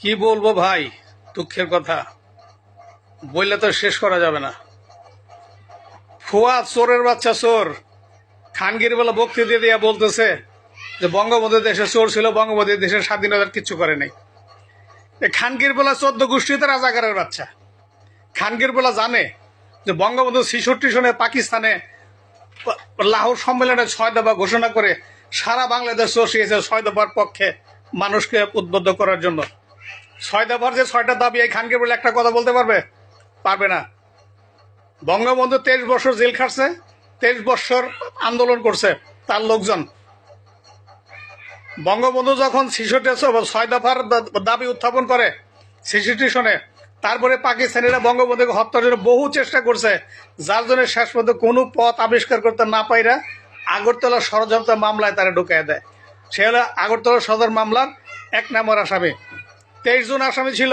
কি বলব ভাই? দুঃখের কথা। বললে তো শেষ করা যাবে না। ফুয়াদ চোরের বাচ্চা চোর। খানগির বেলা বক্তৃতা দিয়া বলতেছে যে বঙ্গবন্ধু দেশে চোর ছিল বঙ্গবন্ধু দেশের স্বাধীনতার কিচ্ছু করে নাই। খানগির বেলা চোদ্দ গোষ্ঠীতে রাজাকারের বাচ্চা। খানগির বেলা জানে যে বঙ্গবন্ধু ছিষট্টি সনে পাকিস্তানে লাহোর সম্মেলনে ছয় দফা ঘোষণা করে সারা বাংলাদেশ চষিয়েছে ছয় দফার পক্ষে মানুষকে উদ্বুদ্ধ করার জন্য। ছয় দফার যে ছয়টা দাবি, এই খানকে বলে একটা কথা বলতে পারবে? পারবে না। বঙ্গবন্ধু তেইশ বছর জেল খাটছে, তেইশ বছর আন্দোলন করছে তার লোকজন। বঙ্গবন্ধু যখন ছিষট্টি ছয় দফার দাবি উত্থাপন করে ছিষট্টি সনে তারপরে পাকিস্তানিরা বঙ্গবন্ধুকে হত্যার জন্য বহু চেষ্টা করছে, যার জন্য শেষ পর্যন্ত কোনো পথ আবিষ্কার করতে না পাইরা আগরতলা ষড়যন্ত্র মামলায় তারা ঢুকিয়ে দেয়। সে হলো আগরতলা সদর মামলার এক নম্বর আসামি। তেইশ জন আসামি ছিল।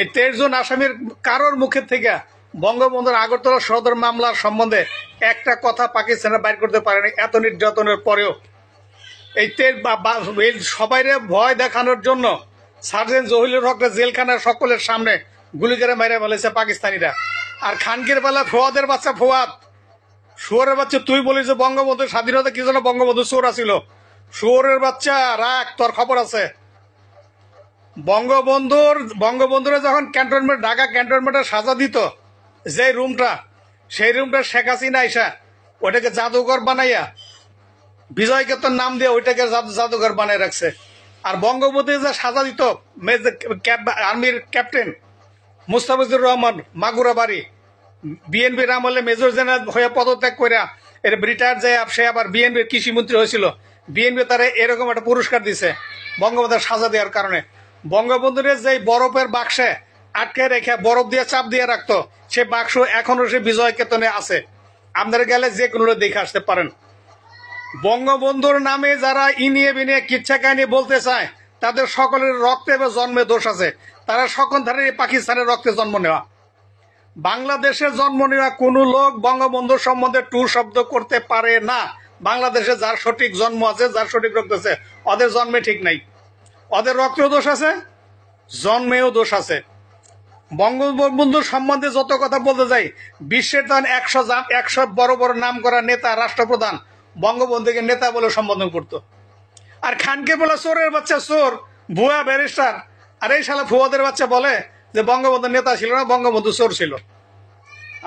এই তেইশ জন আসামির কারোর মুখের থেকে বঙ্গবন্ধুর আগরতলা সদর মামলার সম্বন্ধে একটা কথা পাকিস্তানের বাইর করতে পারেনি এত নির্যাতনের পরেও। এই এই সবাইরে ভয় দেখানোর জন্য সার্জেন্ট জহিলুর হককে জেলখানার সকলের সামনে গুলি করে মেরে ফেলেছে পাকিস্তানিরা। আর খানকির বেলা ফোয়াদের বাচ্চা ফোয়াদ। শুয়োরের বাচ্চা, তুই বলিস যে স্বাধীনতা কি জন্য বঙ্গবন্ধু চোর আছিল? শুয়োরের বাচ্চা, রাখ, তোর খবর আছে। বঙ্গবন্ধুর, বঙ্গবন্ধুরা যখন ক্যান্টনমেন্ট, ঢাকা ক্যান্টনমেন্টে সাজা দিত যে রুমটা, সেই রুমটা শেখ হাসিনা আইসা ওটাকে জাদুঘর বানাইয়া বিজয় কেতন নাম দিয়ে ওইটাকে জাদুঘর বানায় রাখছে। আর বঙ্গবন্ধু যে সাজা দিত আর্মির ক্যাপ্টেন মুস্তাফিজুর রহমান, মাগুরা বাড়ি, বিএনপির আমলে মেজর জেনারেল হয়ে পদত্যাগ করিয়া এর রিটায়ার যায় সে আবার বিএনপির কৃষিমন্ত্রী হয়েছিল। বিএনপি তারা এরকম একটা পুরস্কার দিছে, বঙ্গবন্ধুর সাজা দেওয়ার কারণে। বঙ্গবন্ধুর যে বরফের বাক্সে আটকে রেখে বরফ দিয়ে চাপ দিয়ে রাখতো, সে বাক্স এখনও সে বিজয় কেতনে আছে। আপনারা গেলে যে কোনো দেখে আসতে পারেন। বঙ্গবন্ধুর নামে যারা ইনিয়ে বিনিয়ে কিচ্ছা কাহিনী বলতে চায়, তাদের সকলের রক্তে বা জন্মে দোষ আছে। তারা সকল ধারে পাকিস্তানের রক্তে জন্ম নেওয়া। বাংলাদেশে জন্ম নেওয়া কোনো লোক বঙ্গবন্ধু সম্বন্ধে টু শব্দ করতে পারে না। বাংলাদেশে যার সঠিক জন্ম আছে, যার সঠিক রক্ত আছে, ওদের জন্মে ঠিক নাই। ওদের রক্তেও দোষ আছে, জন্মেও দোষ আছে। বঙ্গবন্ধুর সম্বন্ধে যত কথা বলতে যাই, বিশ্বের তখন একশো একশো বড় বড় নাম করা নেতা, রাষ্ট্রপ্রধান বঙ্গবন্ধুকে নেতা বলে সম্বোধন করত। আর খানকে বলে চোরের বাচ্চা চোর, ভুয়া ব্যারিস্টার। আর এই শালা ফুয়াদের বাচ্চা বলে যে বঙ্গবন্ধু নেতা ছিল না, বঙ্গবন্ধু চোর ছিল।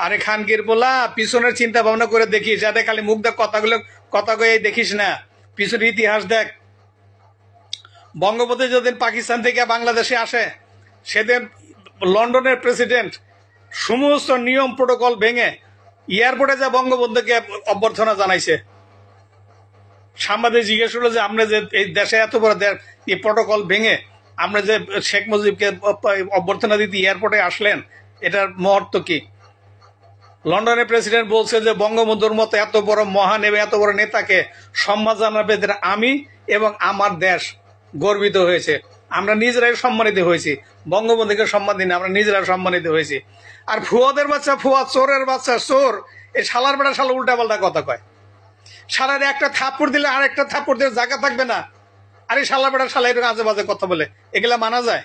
আরে খানকির বলা পিছনের চিন্তা ভাবনা করে দেখিস, যাতে খালি মুখ দেখ, কথাগুলো কথা কয়ে দেখিস না। পিছনের ইতিহাস দেখ। বঙ্গবন্ধু যেদিন পাকিস্তান থেকে বাংলাদেশে আসে, সেদিন লন্ডনের প্রেসিডেন্ট সমস্ত নিয়ম প্রোটোকল ভেঙে এয়ারপোর্টে যা বঙ্গবন্ধুকে অভ্যর্থনা জানাইছে। সাংবাদিক জিজ্ঞেস করল যে, আমরা যে এই দেশে এত বড় এই প্রোটোকল ভেঙে আমরা যে শেখ মুজিবকে অভ্যর্থনা দিতে এয়ারপোর্টে আসলেন, এটার মহত্ব কি? লন্ডনের প্রেসিডেন্ট বলছে যে, বঙ্গবন্ধুর মতো এত বড় মহান এবং এত বড় নেতাকে সম্মান জানাবে আমি এবং আমার দেশ। গর্বিত হয়েছে। আমরা নিজেরাই সম্মানিত হয়েছি। বঙ্গবন্ধুকে সম্মান দিন, আমরা নিজেরা সম্মানিত হয়েছি। আর ফুয়াদের বাচ্চা, ফুয়া, চোরের বাচ্চা, চোর এই শালার বেড়া শালা উল্টা পাল্টা কথা কয়। শালার একটা থাপ্পড় দিলে আর একটা থাপ্পড় দিলে জায়গা থাকবে না। আরে শালা বেড়া শালা এরকম আজে বাজে কথা বলে। এগুলা মানা যায়?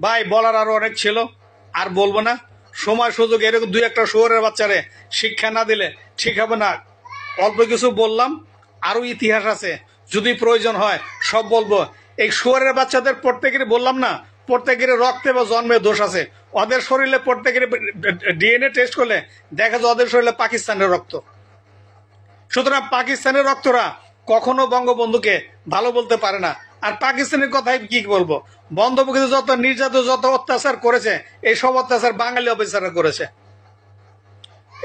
ভাই, বলার আরও অনেক ছিল। আর বলব না, সময় সুযোগ, এরকম দুই একটা শহরের বাচ্চারে শিক্ষা না দিলে ঠিক হবে না। অল্প কিছু বললাম, আরও ইতিহাস আছে। যদি প্রয়োজন হয় সব বলব। এই শুয়ারের বাচ্চাদের প্রত্যেকেরই বললাম না প্রত্যেকের রক্তে বা জন্মে দোষ আছে। ওদের শরীরে প্রত্যেকের ডিএনএ টেস্ট করলে দেখা যায় ওদের শরীরে পাকিস্তানের রক্ত। সুতরাং পাকিস্তানের রক্তরা কখনো বঙ্গবন্ধুকে ভালো বলতে পারে না। আর পাকিস্তানের কথাই কি বলব? বঙ্গবন্ধু যত নির্যাতন, যত অত্যাচার করেছে, এই সব অত্যাচার বাঙালি অফিসাররা করেছে।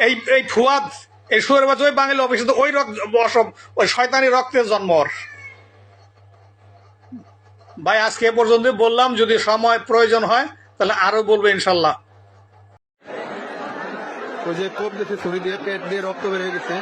এই এই ফুয়াদ, এই সুয়ের বাচ্চা ওই বাঙালি অফিসার ওই রক্ত ওই শয়তানি রক্তের জন্ম ওর। ভাই, আজকে পর্যন্ত বললাম, যদি সময় প্রয়োজন হয়, তাহলে আরও বলব ইনশাল্লাহ। ওই যে কোপ দিয়েছে ছুরি দিয়ে পেট দিয়ে রক্ত বেরিয়ে গেছে